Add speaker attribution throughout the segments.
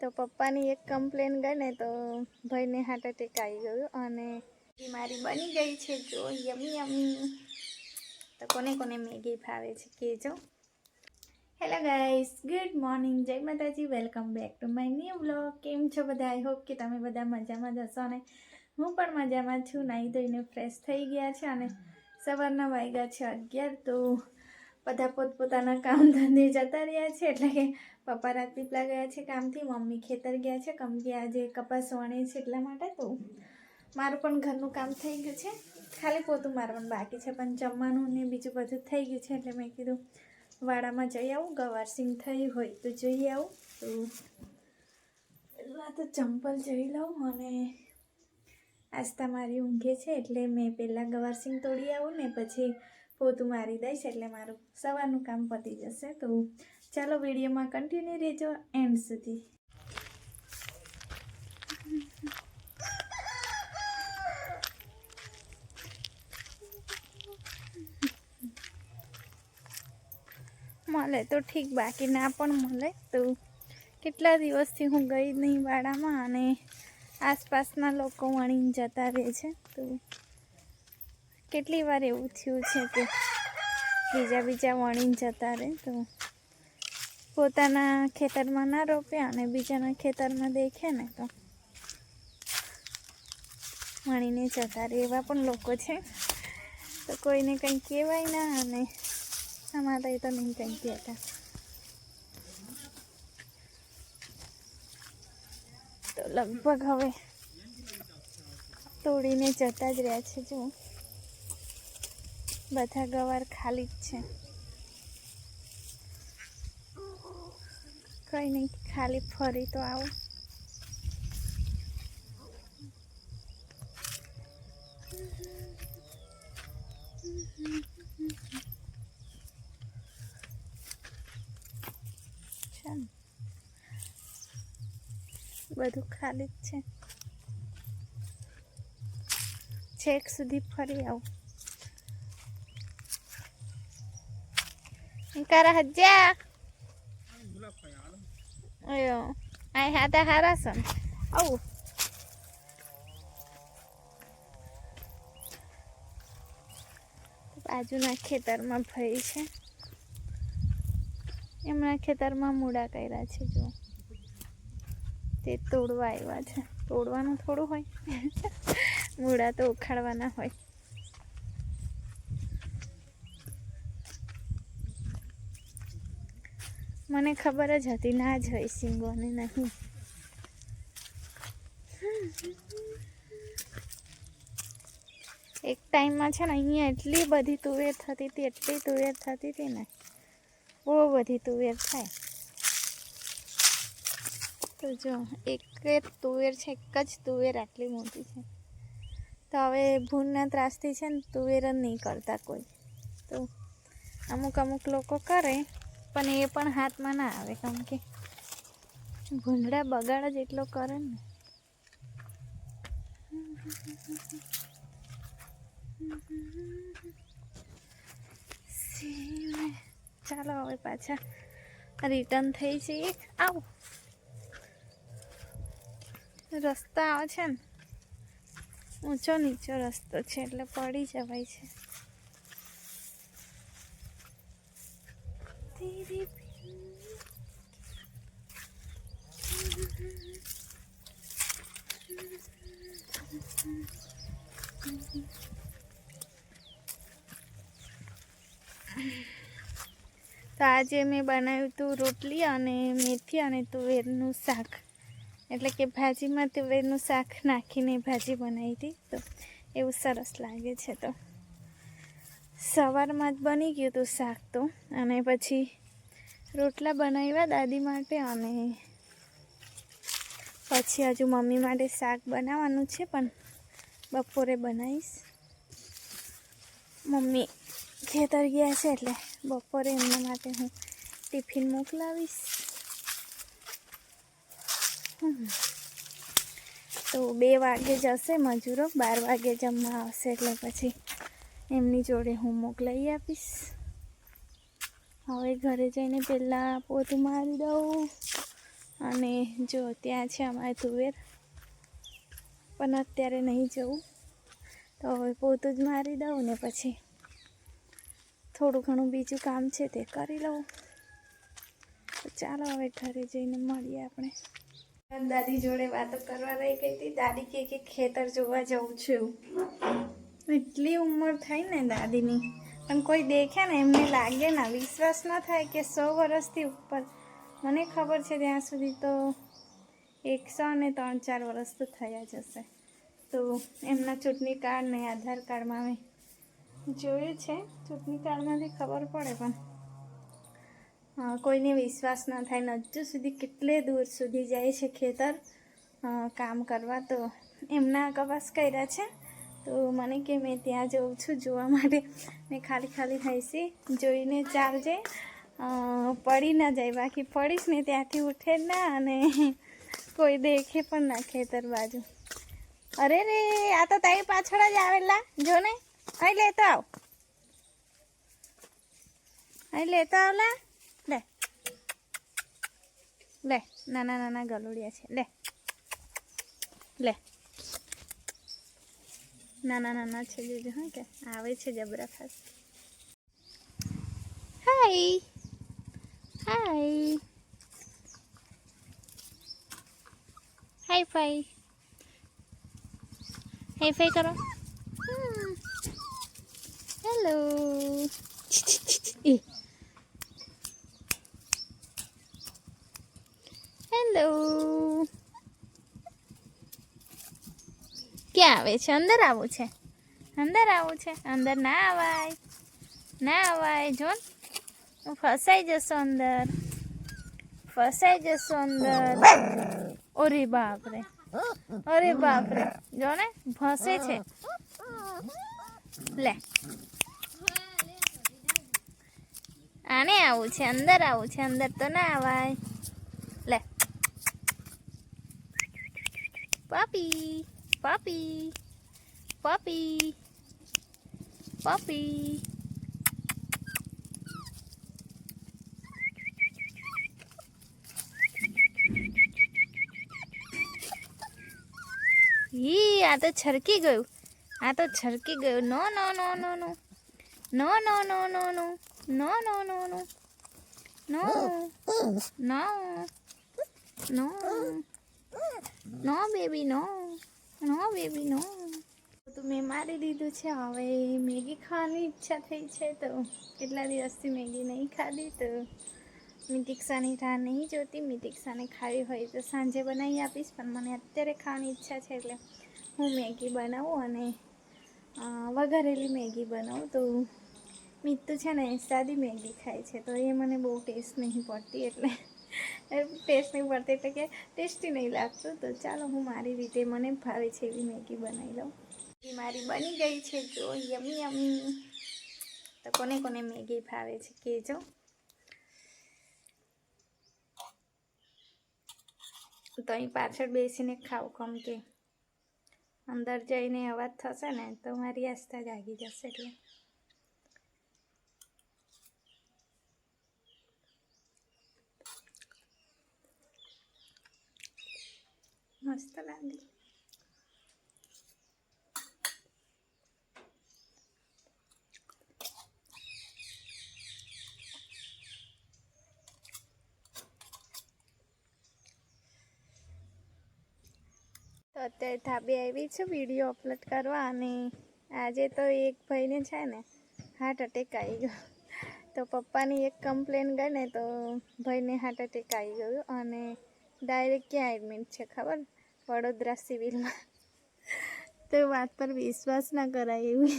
Speaker 1: તો પપ્પાની એક કમ્પ્લેન ગણે તો ભાઈને હાર્ટ એટેક આવી ગયું અને મારી બની ગઈ છે. જો યમી યમી. તો કોને કોને મેગી ભાવે છે કહેજો. હેલો ગાઈસ ગુડ મોર્નિંગ જય માતાજી welcome back to my new blog કેમ છો બધા? આઈ હોપ કે તમે બધા મજામાં જશો અને હું પણ મજામાં છું. નાહી ધોઈને ફ્રેશ થઈ ગયા છે અને સવારના વાગ્યા છે અગિયાર તો બધા પોતપોતાના કામ ધંધે જતા રહ્યા છે. એટલે કે પપ્પા રાજપીપળા ગયા છે કામથી, મમ્મી ખેતર ગયા છે, કમ કે આજે કપાસ વણે છે એટલા માટે તો. મારું પણ ઘરનું કામ થઈ ગયું છે. ખાલી પોતું મારવાનું બાકી છે, પણ જમવાનું ને બીજું બધું થઈ ગયું છે. એટલે મેં કીધું વાડામાં જઈ આવું ગવારસિંગ થઈ હોય તો જઈ આવું. તો પહેલાં તો ચંપલ જઈ લઉં અને આસ્તા મારી ઊંઘે છે. એટલે મેં પહેલાં ગવારસિંગ તોડી આવું ને પછી પોતું મારી દઈશ એટલે મારું સવારનું કામ પતી જશે. તો ચાલો વિડીયોમાં કન્ટિન્યુ રહેજો એન્ડ સુધી. મળે તો ઠીક, બાકી ના પણ મળે. તો કેટલા દિવસથી હું ગઈ નહીં વાડામાં અને આસપાસના લોકો વણીને જતા રહે છે. તો કેટલી વાર એવું થયું છે કે બીજા બીજા વણીને જતા રહે તો પોતાના ખેતરમાં ના રોપે અને બીજાના ખેતરમાં દેખે ને તો વણીને જતા રહે એવા પણ લોકો છે. તો કોઈને કંઈ કહેવાય ના અને અમારા તો નહીં કંઈ કહેતા. તો લગભગ હવે તોડીને જતા જ રહ્યા છે જો બધા ગવાર ખાલી જ છે. કંઈ નહીં, ખાલી ફરી તો આવું. બધું ખાલી જ છે. છેક સુધી ફરી આવું. હજ્જા અયો આ હાતા હારા સન આવું બાજુના ખેતરમાં ભરી છે એમના ખેતરમાં મૂળા કર્યા છે જો તે તોડવા આવ્યા છે તોડવાનું થોડું હોય મૂળા તો ઉખાડવાના હોય મને ખબર જ હતી, ના જ હોય સિંગોને નહીં. એક ટાઈમમાં છે ને, અહીંયા એટલી બધી તુવેર થતી હતી, એટલી તુવેર થતી હતી ને, બહુ બધી તુવેર થાય. તો જો, એક તુવેર છે, એક જ તુવેર આટલી મોટી છે. તો હવે ભૂનના ત્રાસથી છે ને, તુવેર જ નહીં કરતા કોઈ. તો અમુક અમુક લોકો કરે પણ એ પણ હાથમાં ના આવે, કેમ કે ભૂંડડા બગાડ જ એટલો કરે ને. ચાલો હવે પાછા રિટર્ન થઈ જઈએ. આવો. રસ્તા આવે છે ને. ઊંચો નીચો રસ્તો છે, એટલે પડી જવાય છે. તો આજે મેં બનાવ્યું હતું રોટલી અને મેથી અને તુવેરનું શાક. એટલે કે ભાજીમાં તુવેરનું શાક નાખીને ભાજી બનાવી હતી. તો એવું સરસ લાગે છે તો. સવારમાં જ બની ગયું હતું શાક તો. અને પછી રોટલા બનાવ્યા દાદી માટે અને પછી હજુ મમ્મી માટે શાક બનાવવાનું છે, પણ બપોરે બનાવીશ. મમ્મી ખેતર ગયા છે એટલે બપોરે એમના માટે હું ટિફિન મોકલાવીશ. તો બે વાગે જશે મજૂરો, બાર વાગે જમવા આવશે એટલે પછી એમની જોડે હું મોકલાવી આપીશ. હવે ઘરે જઈને પહેલાં પોતું મારી દઉં અને જો ત્યાં છે અમારે તુવેર, પણ અત્યારે નહીં જવું. તો હવે પોતું જ મારી દઉં ને પછી થોડું ઘણું બીજું કામ છે તે કરી લઉં. તો ચાલો હવે ઘરે જઈને મળીએ આપણે. દાદી જોડે વાતો કરવા રહી ગઈ હતી. દાદી કે ખેતર જોવા જવું છું. એટલી ઉંમર થઈ ને દાદીની. પણ કોઈ દેખે ને એમને લાગે ના. વિશ્વાસ ન થાય કે સો વર્ષથી ઉપર. મને ખબર છે ત્યાં સુધી તો એકસો અને ત્રણ ચાર વર્ષ તો થયા જ હશે. તો એમના ચૂંટણી કાર્ડ ને આધાર કાર્ડમાં મેં જોયું છે. ચૂંટણી કાર્ડમાંથી ખબર પડે પણ કોઈને વિશ્વાસ ન થાય ને હજુ સુધી કેટલે દૂર સુધી જાય છે ખેતર કામ કરવા તો એમના કપાસ કર્યા છે. તો મને કે મેં ત્યાં જઉં છું જોવા માટે. મેં ખાલી ખાલી થઈશી જોઈને ચાલજે. પડી ના જાય. બાકી પડીશ ને ત્યાંથી ઉઠે જ ના અને કોઈ દેખે પણ ના ખેતર બાજુ. અરે રે, આ તો તારી પાછળ જ આવેલા. જો ને. અહીં લેતો આવ. અહીં લેતો આવલા. લે. લે. નાના નાના ગલોડિયા છે. લે. લે. નાના નાના છે જોજો હા કે આવે છે જબરા ખાસ hi hi hifi hifi કરો હેલો એ હેલો ક્યાં આવે છે? અંદર આવું છે. અંદર આવું છે. અંદર ના આવાય. ના આવાય. જો ફસાઈ જશો અંદર. ફસાઈ જશો અંદર. ઓરે બાપરે. અરે બાપરે. જો ને ફસે છે. લે. આને આવું છે. અંદર આવું છે. અંદર તો ના આવાય. લે. પાપી. પાપી પાપી પાપી ઈ આ તો છરકી ગયું. આ તો છરકી ગયું. No no no no no no no no no no no no no no no no no no baby no no baby no. તો મેં મારી દીધું છે, હવે મેગી ખાવાની ઈચ્છા થઈ છે, તો કેટલા દિવસથી મેગી નહીં ખાધી, તો મિતિક્ષાની રાહ નહીં જોતી મિતિક્ષાને ખાવી હોય તો સાંજે બનાવી આપીશ, પણ મને અત્યારે ખાવાની ઈચ્છા છે, એટલે હું મેગી બનાવું અને વઘારેલી મેગી બનાવું, તો મિત્તુ છે ને, સાદી મેગી ખાય છે, તો એ મને બહુ ટેસ્ટ નહીં પડતી, એટલે ટેસ્ટ નહીં પડતી એટલે કે ટેસ્ટી નહીં લાગતું. તો ચાલો હું મારી રીતે મને ભાવે છે એવી મેગી બનાવી લઉં. મારી બની ગઈ છે, જો યમી યમી. તો કોને કોને મેગી ભાવે છે કહેજો. તો અહીં પાછળ બેસીને ખાવ કમ કે. અંદર જઈને અવાજ થશે ને, તો મારી આસ્થા જાગી જશે એટલે. લાગી તો અત્યારે ધાબે આવી છું વીડિયો અપલોડ કરવા અને આજે તો એક ભાઈને છે ને હાર્ટ એટેક આવી ગયો. તો પપ્પાની એક કમ્પ્લેન ગઈ ને તો ભાઈને હાર્ટ એટેક આવી ગયું અને ડાયરેક્ટ ક્યાં એડમિટ છે ખબર? વડોદરા સિવિલમાં. તો વાત પર વિશ્વાસ ના કરાય એવી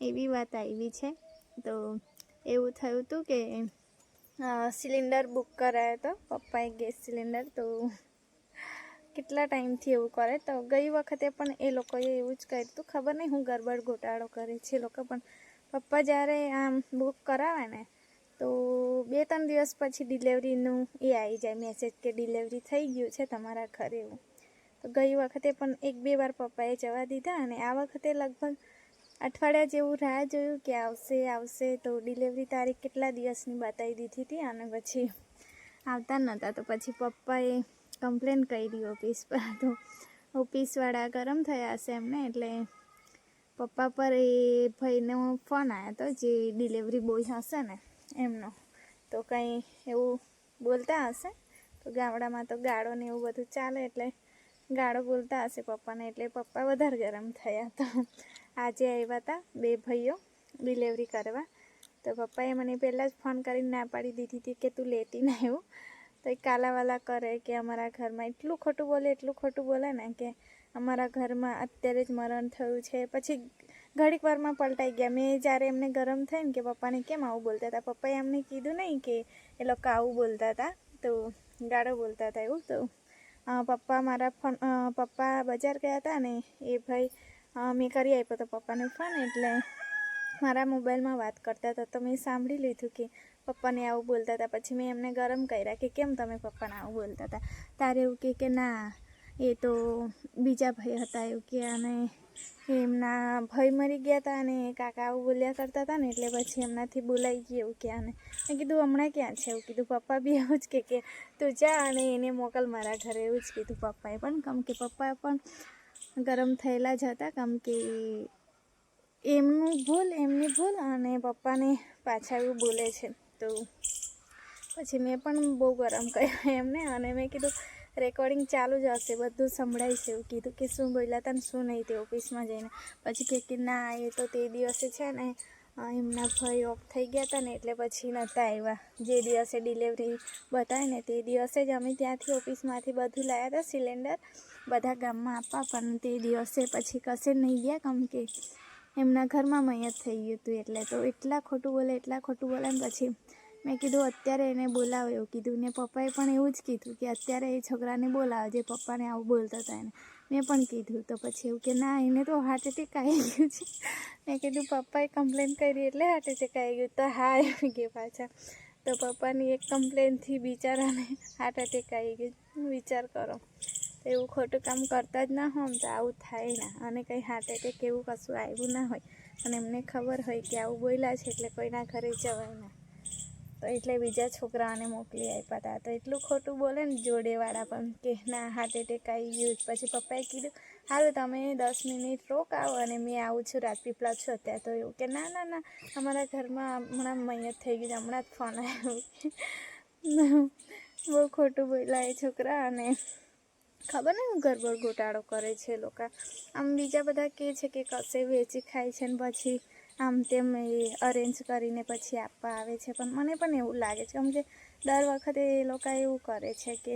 Speaker 1: એવી વાત આવી છે. તો એવું થયું હતું કે સિલિન્ડર બુક કરાયો હતો પપ્પાએ ગેસ સિલિન્ડર તો કેટલા ટાઈમથી એવું કરે? તો ગઈ વખતે પણ એ લોકોએ એવું જ કર્યું હતું ખબર નહીં હું ગરબડ ઘોટાળો કરે છે લોકો, પણ પપ્પા જ્યારે આમ બુક કરાવે ને, તો બે ત્રણ દિવસ પછી ડિલેવરીનું એ આવી જાય, મેસેજ કે ડિલેવરી થઈ ગયું છે તમારા ઘરે એવું. તો ગઈ વખતે પણ એક બે વાર પપ્પાએ જવા દીધા અને આ વખતે લગભગ અઠવાડિયા જેવું રાહ જોયું કે આવશે આવશે. તો ડિલિવરી તારીખ કેટલા દિવસની બતાવી દીધી હતી અને પછી આવતા નહોતા તો પછી પપ્પાએ કમ્પ્લેન કરી ઓફિસ પર. તો ઓફિસવાળા ગરમ થયા હશે એમને એટલે પપ્પા પર એ ભાઈનો ફોન આવ્યો હતો જે ડિલિવરી બોય હશે ને એમનો. તો કંઈ એવું બોલતા હશે? તો ગામડામાં તો ગાળો ને એવું બધું ચાલે એટલે ગાળો બોલતા હશે પપ્પાને એટલે પપ્પા વધારે ગરમ થયા તો. આજે આવ્યા હતા બે ભાઈઓ ડિલેવરી કરવા. તો પપ્પાએ મને પહેલાં જ ફોન કરીને ના પાડી દીધી હતી કે તું લેતી ના એવું તો એ કાલાવાલા કરે કે અમારા ઘરમાં એટલું ખોટું બોલે, એટલું ખોટું બોલે ને કે અમારા ઘરમાં અત્યારે જ મરણ થયું છે. પછી ઘડીક વારમાં પલટાઈ ગયા. મેં જ્યારે એમને ગરમ થઈને કે પપ્પાને કેમ આવું બોલતા હતા? પપ્પાએ એમને કીધું નહીં કે એ લોકો આવું બોલતા હતા. તો ગાળો બોલતા હતા એવું. તો પપ્પા મારા ફોન પપ્પા બજાર ગયા હતા ને, એ ભાઈ મેં કરી આપ્યો હતો પપ્પાને ફોન એટલે મારા મોબાઈલમાં વાત કરતા હતા તો મેં સાંભળી લીધું કે પપ્પાને આવું બોલતા હતા. પછી મેં એમને ગરમ કર્યા કે કેમ તમે પપ્પાને આવું બોલતા હતા? તારે એવું કે ના, એ તો બીજા ભાઈ હતા એવું કે અને એમના ભાઈ મરી ગયા હતા અને કાકા આવું બોલ્યા કરતા હતા ને એટલે પછી એમનાથી બોલાઈ ગયું એવું કે આને. મેં કીધું, હમણાં ક્યાં છે? એવું કીધું, પપ્પા બી એવું જ કે કે, તું જા અને એને મોકલ મારા ઘરે. એવું જ કીધું પપ્પાએ પણ. કેમ કે પપ્પા પણ ગરમ થયેલા જ હતા. કેમ કે એમનું ભૂલ, એમની ભૂલ અને પપ્પાને પાછા એવું બોલે છે. તો પછી મેં પણ બહુ ગરમ કર્યા એમને અને મેં કીધું રેકોર્ડિંગ ચાલુ જ હશે, બધું સંભળાય છે એવું કીધું કે શું બોલ્યા હતા ને શું નહીં તે ઓફિસમાં જઈને. પછી કે કે ના, એ તો તે દિવસે છે ને એમના ભાઈ ઓફ થઈ ગયા હતા ને એટલે પછી નહોતા આવ્યા જે દિવસે ડિલિવરી બતાવે ને તે દિવસે જ અમે ત્યાંથી ઓફિસમાંથી બધું લાવ્યા હતા સિલિન્ડર બધા ગામમાં આપવા, પણ તે દિવસે પછી કશે નહીં ગયા કેમ કે. એમના ઘરમાં મૈયત થઈ ગયું હતું એટલે તો એટલા ખોટું બોલે, એટલા ખોટું બોલે ને પછી મેં કીધું, અત્યારે એને બોલાવ્યો કીધું. ને પપ્પાએ પણ એવું જ કીધું કે, અત્યારે એ છોકરાને બોલાવે. જે પપ્પાને આવું બોલતા હતા એને. મેં પણ કીધું. તો પછી એવું કે, ના, એને તો હાર્ટ એટેક આવી ગયું છે. મેં કીધું, પપ્પાએ કમ્પ્લેન કરી એટલે હાર્ટ એટેક આવી ગયું. તો હા, એમ કે પાછા. તો પપ્પાની એક કમ્પ્લેનથી બિચારાને હાર્ટ એટેક આવી ગયું. વિચાર કરો. એવું ખોટું કામ કરતા જ ના હોમ તો આવું થાય ના. અને કંઈ હાર્ટ એટેક એવું કશું આવ્યું ના હોય. અને એમને ખબર હોય કે આવું બોલ્યા છે એટલે કોઈના ઘરે જવાય ના. તો એટલે બીજા છોકરાઓને મોકલી આપ્યા હતા તો એટલું ખોટું બોલે ને જોડેવાળા પણ કે ના, હાર્ટ એટેક આવી ગયું. પછી પપ્પાએ કીધું સારું તમે દસ મિનિટ રોકાવો અને મેં આવું છું રાજપીપળા છું અત્યારે તો એવું કે, ના ના ના, અમારા ઘરમાં હમણાં મૈયત થઈ ગઈ હમણાં જ ફોન આવ્યો. બહુ ખોટું બોલ્યા છોકરા અને ખબર ને હું ગરબડ ઘોટાળો કરે છે લોકો. આમ બીજા બધા કહે છે કે કશે વેચી ખાય છે ને પછી આમ તેમ એ અરેન્જ કરીને પછી આપવા આવે છે. પણ મને પણ એવું લાગે છે. કેમ કે દર વખતે એ લોકો એવું કરે છે કે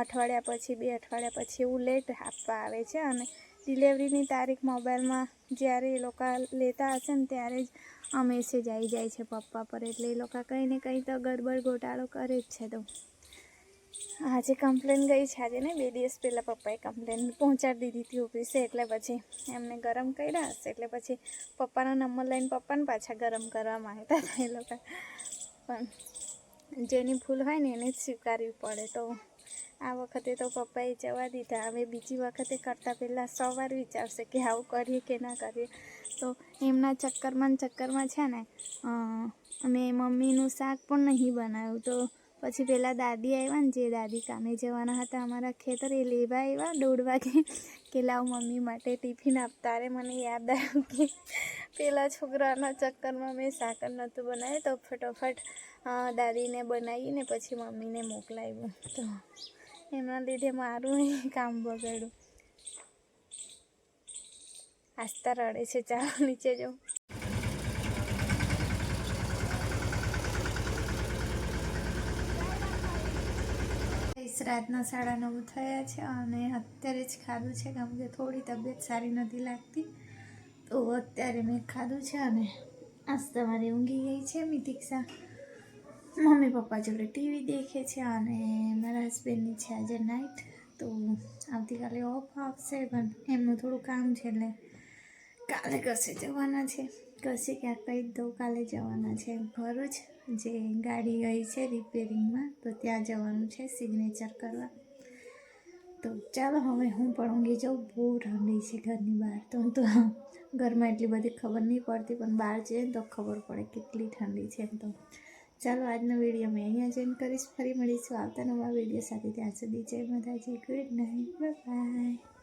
Speaker 1: અઠવાડિયા પછી, બે અઠવાડિયા પછી એવું લેટ આપવા આવે છે. અને ડિલેવરીની તારીખ મોબાઈલમાં જ્યારે એ લોકો લેતા હશે ને ત્યારે જ મેસેજ આવી જાય છે પપ્પા પર. એટલે એ લોકો કંઈ ને કંઈ તો ગડબડ ગોટાળો કરે જ છે તો. આજે કમ્પ્લેન ગઈ છે. આજે ને બે દિવસ પહેલાં પપ્પાએ કમ્પ્લેન પહોંચાડી દીધી હતી ઓફિસે એટલે પછી એમને ગરમ કર્યા હશે. એટલે પછી પપ્પાનો નંબર લઈને પપ્પાને પાછા ગરમ કરવા માંગતા હતા. એ લોકો. પણ જેની ભૂલ હોય ને એને જ સ્વીકારવી પડે. તો આ વખતે તો પપ્પાએ જવા દીધા. હવે બીજી વખતે કરતાં પહેલાં સો વાર વિચારશે કે આવું કરીએ કે ના કરીએ. તો એમના ચક્કરમાં ચક્કરમાં છે ને મેં મમ્મીનું શાક પણ નહીં બનાવ્યું. તો પછી પેલા દાદી આવ્યા ને, જે દાદી કામે જવાના હતા અમારા ખેતર, એ લેવા આવ્યા દોઢ વાગે. કે લાવ મમ્મી માટે ટિફિન આપતા અરે મને યાદ આવ્યું કે પેલા છોકરાના ચક્કરમાં મેં સાકર નહોતું બનાવ્યું, તો ફટોફટ દાદીને બનાવીને પછી મમ્મીને મોકલાવ્યું. તો એના લીધે મારું કામ બગડ્યું. આસ્તા રડે છે, ચાલો નીચે જાઉં. રાતના સાડા નવ થયા છે અને અત્યારે જ ખાધું છે કેમ કે થોડી તબિયત સારી નથી લાગતી. તો અત્યારે મેં ખાધું છે અને આજ તમારી ઊંઘી ગઈ છે મિતિક્ષા મમ્મી પપ્પા જોડે ટીવી દેખે છે અને મારા હસબન્ડની છે આજે નાઇટ તો આવતીકાલે ઓફ આવશે, પણ એમનું થોડું કામ છે એટલે કાલે કશે જવાના છે. કશે ક્યાંક કહી દઉં, કાલે જવાના છે. ભરૂચ જે ગાડી ગઈ છે રિપેરિંગમાં, તો ત્યાં જવાનું છે સિગ્નેચર કરવા. તો ચાલો હવે હું પણ ઊંઘી જાઉં. બહુ ઠંડી છે ઘરની બહાર. તો હું તો ઘરમાં એટલી બધી ખબર નહીં પડતી, પણ બહાર જઈએ તો ખબર પડે કેટલી ઠંડી છે એમ તો. ચાલો આજનો વીડિયો મેં અહીંયા જ કરીશ. ફરી મળીશું આવતા નવા વીડિયો સાથે. ત્યાં સુધી જય માતાજી. Good night bye